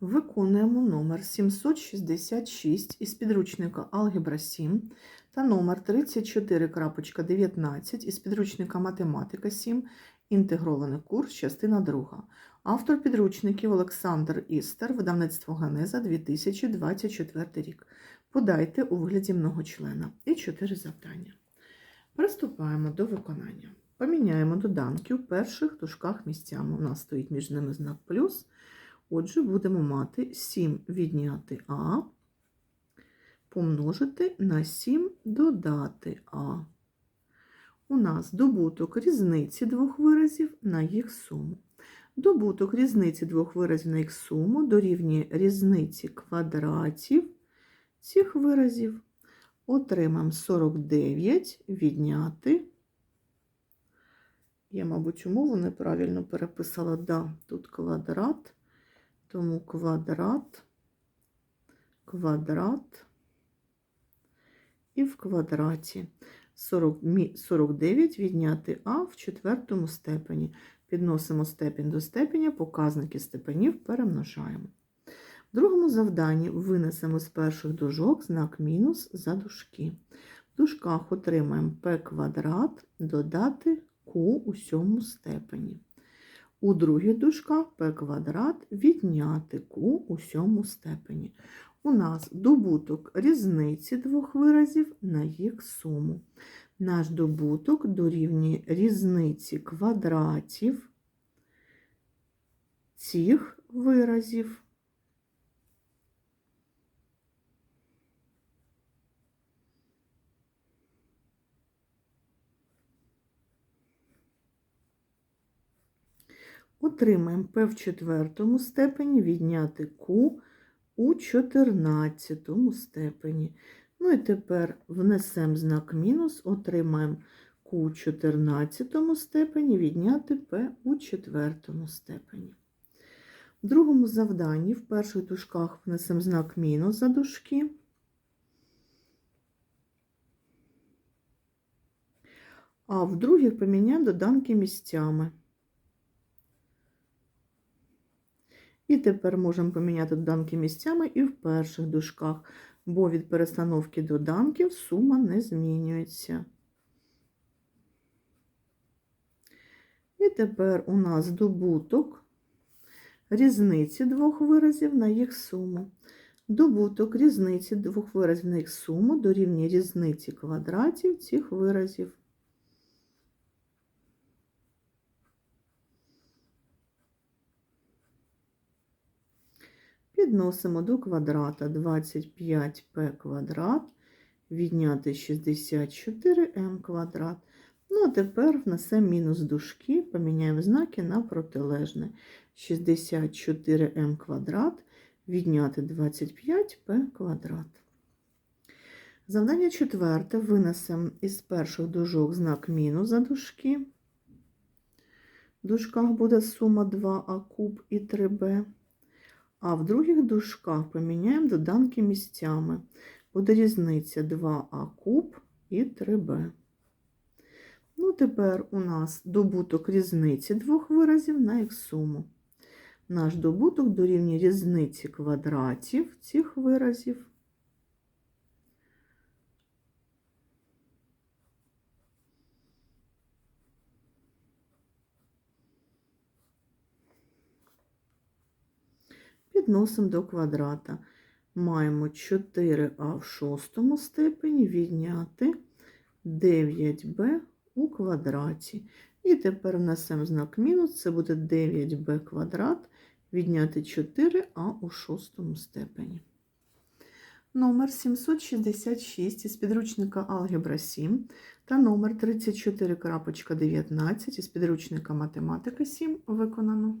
Виконуємо номер 766 із підручника Алгебра 7 та номер 34.19 із підручника Математика 7, інтегрований курс, частина 2. Автор підручників Олександр Істер, видавництво Ганеза 2024 рік. Подайте у вигляді многочлена. І 4 завдання. Приступаємо до виконання. Поміняємо доданки у перших дужках місцями. У нас стоїть між ними знак плюс. Отже, будемо мати 7 відняти А, помножити на 7 додати А. У нас добуток різниці двох виразів на їх суму. Добуток різниці двох виразів на їх суму дорівнює різниці квадратів цих виразів. Отримаємо 49 відняти. Я, мабуть, умову неправильно переписала. Да, тут квадрат. Тому квадрат, квадрат і в квадраті 40, 49 відняти А в четвертому степені. Підносимо степінь до степеня, показники степенів перемножаємо. В другому завданні винесемо з перших дужок знак мінус за дужки. В дужках отримаємо p квадрат додати q у сьому степені. У других дужках p квадрат відняти q у сьому степені. У нас добуток різниці двох виразів на їх суму. Наш добуток дорівнює різниці квадратів цих виразів. Отримаємо P в четвертому степені відняти Q у 14 степені. Ну і тепер внесемо знак мінус, отримаємо Q у 14 степені відняти P у четвертому степені. В другому завданні в перших дужках внесемо знак мінус за дужки. А в других поміняємо доданки місцями. І тепер можемо поміняти доданки місцями і в перших дужках, бо від перестановки доданків сума не змінюється. І тепер у нас добуток різниці двох виразів на їх суму. Добуток різниці двох виразів на їх суму дорівнює різниці квадратів цих виразів. Підносимо до квадрата 25p квадрат, відняти 64m квадрат. Ну, а тепер внесемо мінус дужки, поміняємо знаки на протилежне. 64m квадрат, відняти 25p квадрат. Завдання четверте. Винесемо із перших дужок знак мінус за дужки. В дужках буде сума 2а куб і 3b. А в других дужках поміняємо доданки місцями. Буде різниця 2а куб і 3b. Ну, тепер у нас добуток різниці двох виразів на їх суму. Наш добуток дорівнює різниці квадратів цих виразів. Підносимо до квадрата. Маємо 4а в шостому степені відняти 9b у квадраті. І тепер внесемо знак мінус, це буде 9b квадрат відняти 4а у шостому степені. Номер 766 із підручника Алгебра 7 та номер 34.19 із підручника Математика 7 виконано.